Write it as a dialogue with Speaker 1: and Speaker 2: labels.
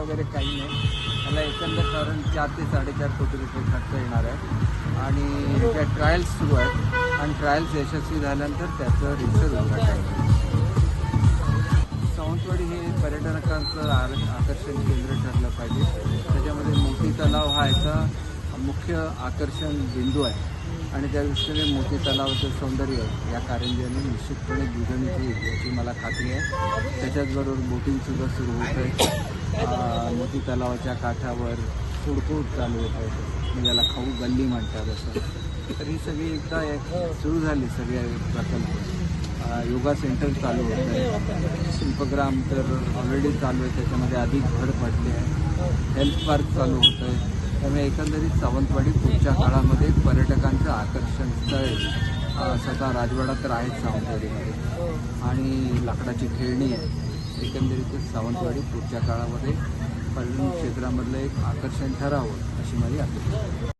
Speaker 1: वगैरे काही नाही. त्याला एकंदर साधारण चार ते साडेचार कोटी रुपये खर्च येणार आहे. आणि त्या ट्रायल्स सुरू आहेत आणि ट्रायल्स यशस्वी झाल्यानंतर त्याचं रिसर्च उद्घाटन सावंतवाडी हे पर्यटकांचं आर आकर्षण केंद्र ठरलं पाहिजे. त्याच्यामध्ये मोती तलाव हा याचा मुख्य आकर्षण बिंदू आहे. आणि त्या दृष्टीने मोती तलावाचं सौंदर्य या कारंजाने निश्चितपणे दुधणीत होईल याची मला खात्री आहे. त्याच्याचबरोबर बोटिंगसुद्धा सुरू होत आहे. मोती तलावाच्या काठावर फूडकोर्ट चालू होत आहे. म्हणजे याला खाऊ गल्ली म्हणतात असं. तर ही सगळी एकदा एक सुरू झाली सगळे प्रकल्प. योगा सेंटर चालू होत आहे. शिल्पग्राम तर ऑलरेडी चालू आहे. त्याच्यामध्ये अधिक भर पडली आहे. हेल्थ पार्क चालू होत आहे. त्यामुळे एकंदरीत सावंतवाडी पुढच्या काळामध्ये पर्यटकांचं आकर्षण स्थळ स्वतः राजवाडा तर आहेच सावंतवाडीमध्ये. आणि लाकडाची खेळणी आहे. एकंदरीतच सावंतवाडी पुढच्या काळामध्ये पर्यटन क्षेत्रामधलं एक आकर्षण ठरावं अशी माझी अपेक्षा आहे.